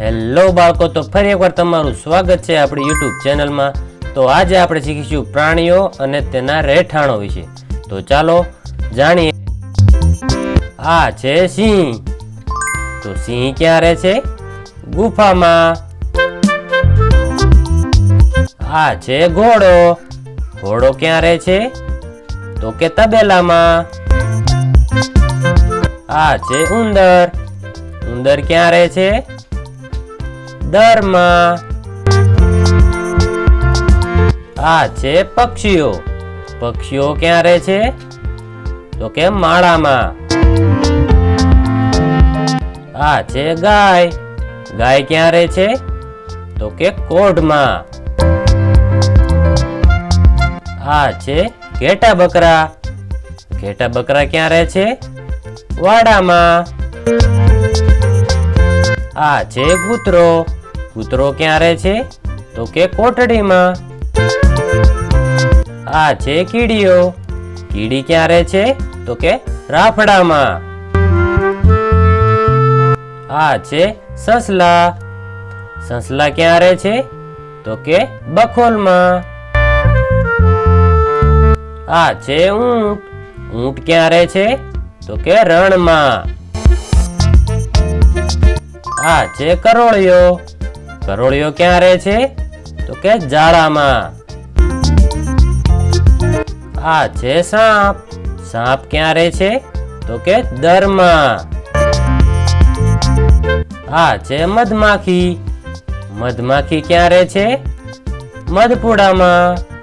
Hello બાળકો, તો ફરી એકવાર તમારું સ્વાગત છે આપણી યુટ્યુબ ચેનલમાં. તો આજે આપણે શીખીશું પ્રાણીઓ અને તેના રહેઠાણો વિશે. તો ચાલો જાણીએ. આ છે સિંહ. તો સિંહ ક્યાં રહે છે? ગુફામાં. આ છે ઘોડો. ઘોડો ક્યાં રહે છે? તો કે તબેલામાં. આ છે ઉંદર. ઉંદર ક્યાં રહે છે? દરમાં. આ છે પક્ષીઓ. પક્ષીઓ ક્યાં રહે છે? તો કે માળામાં. આ છે ગાય. ગાય ક્યાં રહે છે? તો કે કોઢમાં. આ છે ઘેટા બકરા. ઘેટા બકરા ક્યાં રહે છે? વાડામાં. આ છે કૂતરો. કૂતરો ક્યાં રહે છે? તો કે કોટડીમાં. આ છે કીડીઓ. કીડી ક્યાં રહે છે? તો કે રાફડામાં. આ છે સસલા. સસલા ક્યાં રહે છે? તો કે બખોલમાં. આ છે ઊંટ. ઊંટ ક્યાં રહે છે? તો કે રણમાં. આ છે કરોળિયો. કરોળિયો ક્યાં રહે છે? તો કે જાડામાં આ છે સાપ. સાપ ક્યાં રહે છે? તો કે દરમાં. આ છે મધમાખી. મધમાખી ક્યાં રહે છે? મધપુડામાં.